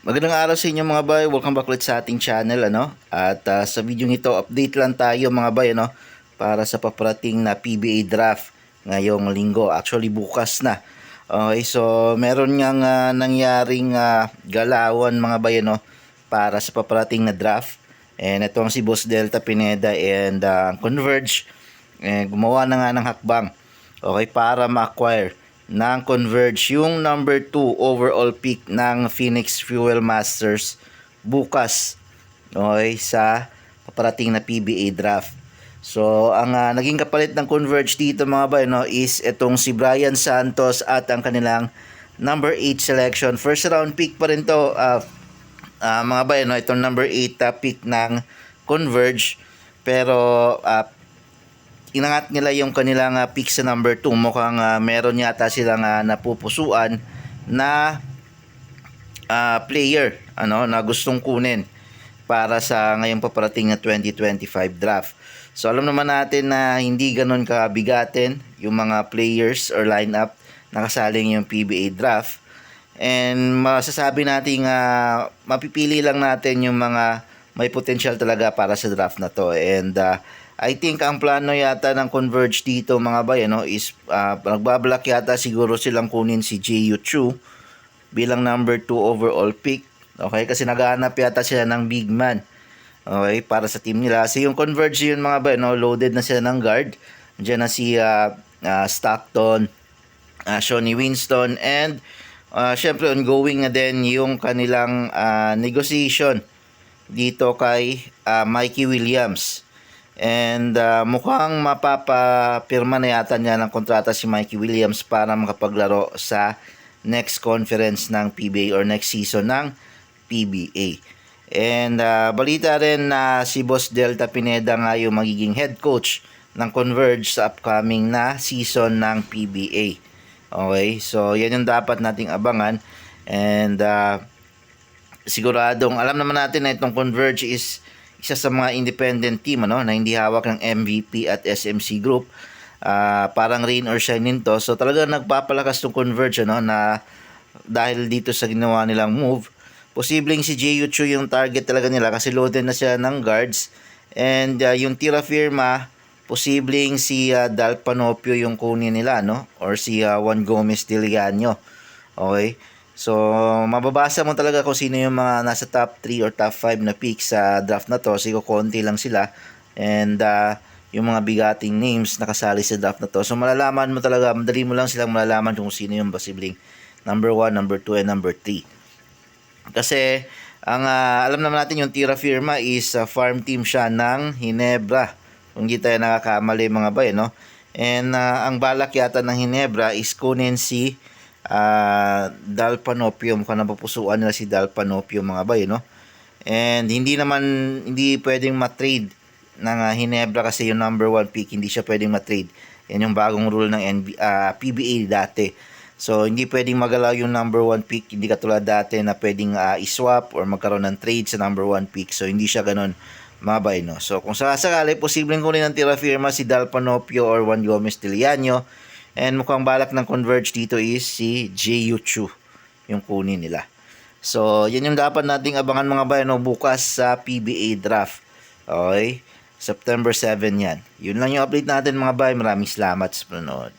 Magandang araw sa inyo mga bay. Welcome back ulit sa ating channel ano. At ah, sa video nito, update lang tayo mga bay ano para sa paparating na PBA draft ngayong linggo. Actually bukas na. Okay, so meron ngang ah, nangyaring ah, galawan mga bay ano para sa paparating na draft. And ito ang si Boss Delta Pineda and ah, Converge eh, gumawa na nga ng hakbang okay para ma-acquire ng Converge yung number 2 overall pick ng Phoenix Fuel Masters bukas okay, sa paparating na PBA draft. So, ang ah, naging kapalit ng Converge dito mga bay no, is itong si Brian Santos at ang kanilang number 8 selection. First round pick pa rin to ah, ah, mga bay no, itong number 8 ah, pick ng Converge. Pero ah, inangat nila yung kanilang uh, pick sa number 2. Mukhang ah, meron yata silang ah, napupusuan na ah, player ano na gustong kunin para sa ngayong paparating na 2025 draft. So alam naman natin na hindi ganoon kabigatin yung mga players or lineup na kasaling yung PBA draft. And masasabi natin uh, mapipili lang natin yung mga may potential talaga para sa draft na to. And ah, I think ang plano yata ng Converge dito mga bay ano, is uh, nagbablock yata siguro silang kunin si J.U. Chu bilang number 2 overall pick. Okay, kasi naghahanap yata sila ng big man. Okay, para sa team nila. Kasi yung Converge yun mga bay, no, loaded na sila ng guard. Diyan na si ah, ah, Stockton, uh, Shawnee Winston, and uh, syempre ongoing na din yung kanilang ah, negotiation dito kay ah, Mikey Williams. And ah, mukhang mapapapirma na yata niya ng kontrata si Mikey Williams para makapaglaro sa next conference ng PBA or next season ng PBA. And ah, balita rin na si Boss Delta Pineda nga yung magiging head coach ng Converge sa upcoming na season ng PBA. Okay, so yan yung dapat nating abangan. And ah, siguradong alam naman natin na itong Converge is isa sa mga independent team ano na hindi hawak ng MVP at SMC group. Ah, parang rain or shine nito. So talaga nagpapalakas tong Converge ano na dahil dito sa ginawa nilang move. Posibleng si J.U. Chu yung target talaga nila kasi loaded na sila ng guards. And ah, yung tira firma, posibleng si ah, Dal Panopio yung kunin nila no or si ah, Juan Gomez Diliano. Okay? So, mababasa mo talaga kung sino yung mga nasa top 3 or top 5 na picks sa draft na to. Kasi konti lang sila. And ah, yung mga bigating names nakasali sa draft na to. So, malalaman mo talaga, madali mo lang silang malalaman kung sino yung posibleng number 1, number 2, and number 3. Kasi, ang ah, alam naman natin yung Tira Firma is ah, farm team siya ng Hinebra. Kung hindi tayo nakakamali mga bay, no? And ah, ang balak yata ng Hinebra is kunin si ah, Dal Panopio. Mukhang napapusuan nila si Dal Panopio mga bay, no? And hindi naman, hindi pwedeng matrade ng ah, Hinebra kasi yung number 1 pick, hindi siya pwedeng matrade. Yan yung bagong rule ng NB, ah, PBA dati. So, hindi pwedeng magalaw yung number 1 pick. Hindi katulad dati na pwedeng ah, iswap or magkaroon ng trade sa number 1 pick. So, hindi siya ganun mabay, no? So, kung sakasakali, posibleng kunin ng tira firma si Dal Panopio or Juan Gomez Tiliano. And mukhang balak ng Converge dito is si J.U. Chu yung kunin nila. So, yan yung dapat nating abangan mga bayan no, bukas sa PBA draft. Okay? September 7 yan. Yun lang yung update natin mga bayan. Maraming salamat sa panonood.